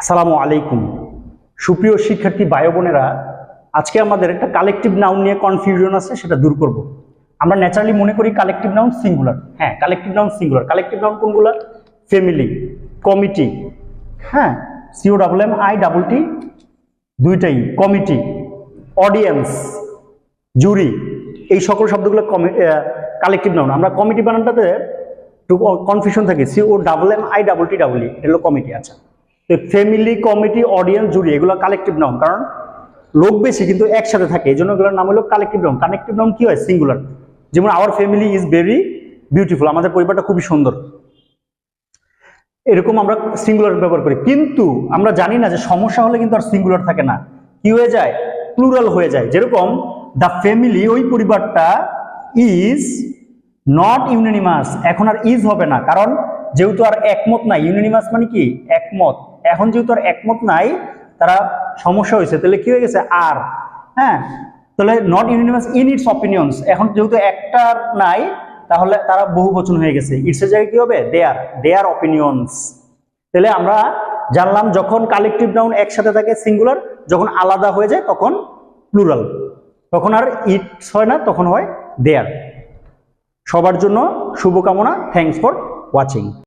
আসসালামু আলাইকুম। সুপ্রিয় শিক্ষার্থী ভাই বোনেরা, আজকে আমাদের একটা কালেকটিভ নাউন নিয়ে কনফিউশন আছে, সেটা দূর করব। আমরা ন্যাচারালি মনে করি কালেকটিভ নাউন সিঙ্গুলার হ্যাঁ collective noun singular collective noun কোনগুলো? ফ্যামিলি কমিটি হ্যাঁ C O double M I double T দুইটাই। কমিটি অডিয়েন্স জুরি এই সকল শব্দগুলো কালেকটিভ নাউন আমরা কমিটি বানানটাতে কনফিউশন থাকে। C O double M I double T double E এগুলো কমিটি আচ্ছা। ফ্যামিলি কমিটি অডিয়েন্স জুরি এগুলো কালেকটিভ নাউন কারণ লোক বেশি কিন্তু একসাথে থাকে এই জন্য এগুলোর নাম হলো কালেকটিভ নাউন কানেকটিভ নাউন কি হয়? সিঙ্গুলার যেমন our family is very beautiful আমাদের পরিবারটা খুবই সুন্দর। এরকম আমরা সিঙ্গুলার ব্যবহার করি। কিন্তু আমরা জানি না যে সমস্যা হলে কিন্তু আর সিঙ্গুলার থাকে না। কি হয়ে যায়? প্লুরাল হয়ে যায়। যেরকম দ্য ফ্যামিলি ওই পরিবারটা ইজ নট ইউনিনিমাস এখন আর ইজ হবে না। কারণ যেহেতু আর একমত নাই ইউনিনিমাস মানে কি? একমত। এখন যেহেতু আর একমত নাই, তারা সমস্যা হয়েছে। তাহলে কি হয়ে গেছে? আর। হ্যাঁ? তাহলে not unanimous in its opinions এখন যেহেতু একটার নাই, তাহলে তারা বহু বচন হয়ে গেছে। ইটসের জায়গায় কি হবে? দেয়ার দেয়ার অপিনিয়ন্স তাহলে আমরা জানলাম যখন কালেকটিভ নাউন একসাথে থাকে সিঙ্গুলার যখন আলাদা হয়ে যায়, তখন প্লুরাল তখন আর ইটস হয় না, তখন হয় দেয়ার সবার জন্য শুভকামনা। Thanks for watching